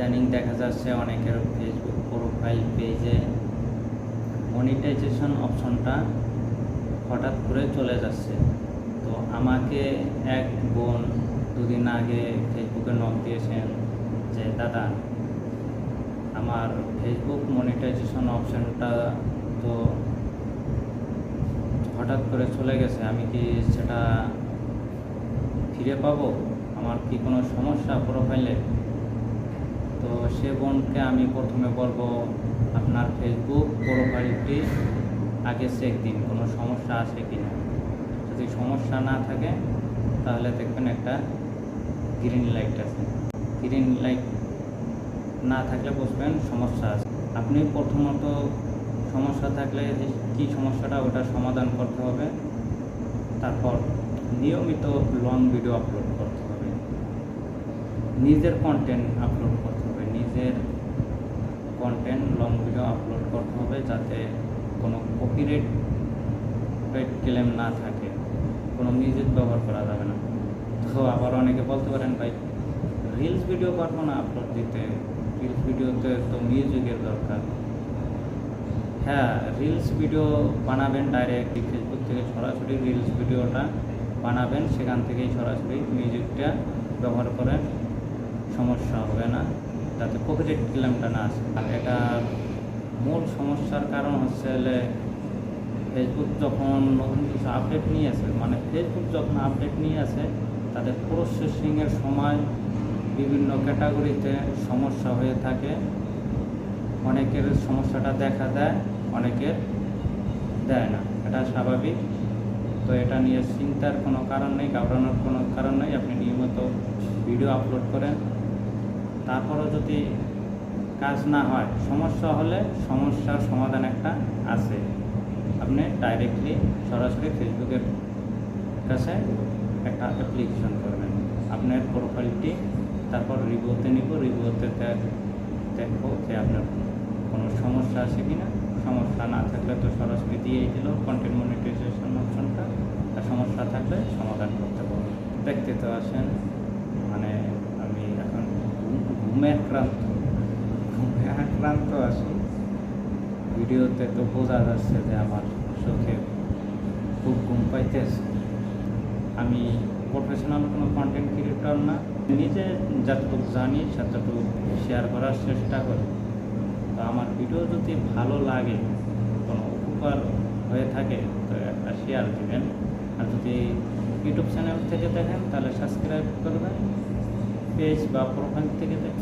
ইদানিং দেখা যাচ্ছে অনেকের ফেসবুক প্রোফাইল পেজে মনিটাইজেশন অপশনটা হঠাৎ করে চলে যাচ্ছে। তো আমাকে এক বোন দুদিন আগে ফেসবুকে নক দিয়েছেন যে, দাদা, আমার ফেসবুক মনিটাইজেশন অপশনটা তো হঠাৎ করে চলে গেছে, আমি কি সেটা ফিরে পাবো? আমার কি কোনো সমস্যা প্রোফাইলে তো সে বোনকে আমি প্রথমে বলব, আপনার ফেসবুক প্রোফাইলটি আগে চেক দিন, কোনো সমস্যা আছে কি না? যদি সমস্যা না থাকে, তাহলে দেখবেন একটা গ্রিন লাইট আছে। গ্রিন লাইট না থাকলে বুঝবেন সমস্যা আছে। আপনি প্রথমত সমস্যা থাকলে কি সমস্যাটা, ওটা সমাধান করতে হবে। তারপর নিয়মিত লং ভিডিও আপলোড করতে নিজের কন্টেন্ট আপলোড করতে হবে। নিজের কন্টেন্ট লং ভিডিও আপলোড করতে হবে যাতে কোনো কপিরেট ক্লেম না থাকে। কোনো মিউজিক ব্যবহার করা যাবে না। তো আবার অনেকে বলতে পারেন, ভাই রিলস ভিডিও পারব না আপলোড দিতে। রিলস ভিডিওতে তো মিউজিকের দরকার। হ্যাঁ রিলস ভিডিও বানাবেন ডাইরেক্ট ফেসবুক থেকে সরাসরি রিলস ভিডিওটা বানাবেন। সেখান থেকেই সরাসরি মিউজিকটা ব্যবহার করেন। সমস্যা হবে না। যাতে কপিরাইট ক্লেমটা না আসে। আর এটা মূল সমস্যার কারণ হচ্ছে ফেসবুক যখন নতুন কিছু আপডেট নিয়ে আসে মানে ফেসবুক যখন আপডেট নিয়ে আসে তাদের প্রসেসিংয়ের সময় বিভিন্ন ক্যাটাগরিতে সমস্যা হয়ে থাকে। অনেকের সমস্যাটা দেখা দেয়, অনেকের দেয় না। এটা স্বাভাবিক। তো এটা নিয়ে চিন্তার কোনো কারণ নেই, ঘাবড়ানোর কোনো কারণ নেই। আপনি নিয়মিত ভিডিও আপলোড করেন। তারপরও যদি কাজ না হয়, সমস্যা হলে সমস্যার সমাধান একটা আছে। আপনি ডাইরেক্টলি সরাসরি ফেসবুকের কাছে একটা অ্যাপ্লিকেশন করবেন। আপনার প্রোফাইলটি তারপর রিভিউতে নিব, রিভিউতে দেখব যে আপনার কোনো সমস্যা আছে কি না সমস্যা না থাকলে তো সরাসরি দিয়েই দিল কন্টেন্ট মনিটাইজেশন অপশনটা আর সমস্যা থাকলে সমাধান করতে পারব দেখতে তো আসেন। ঘুম- আক্রান্ত ঘুমে আক্রান্ত আছি ভিডিওতে তো বোঝা যাচ্ছে যে আমার চোখে খুব ঘুম পাইতেছে আমি প্রফেশনাল কোনো কন্টেন্ট ক্রিয়েটর না নিজে যতটুকু জানি ততটুকু শেয়ার করার চেষ্টা করি তো আমার ভিডিও যদি ভালো লাগে কোনো উপকার হয়ে থাকে তো একটা শেয়ার দেবেন আর যদি ইউটিউব চ্যানেল থেকে দেখেন তাহলে সাবস্ক্রাইব করবেন পেজ বা প্রোফাইল থেকে দেখেন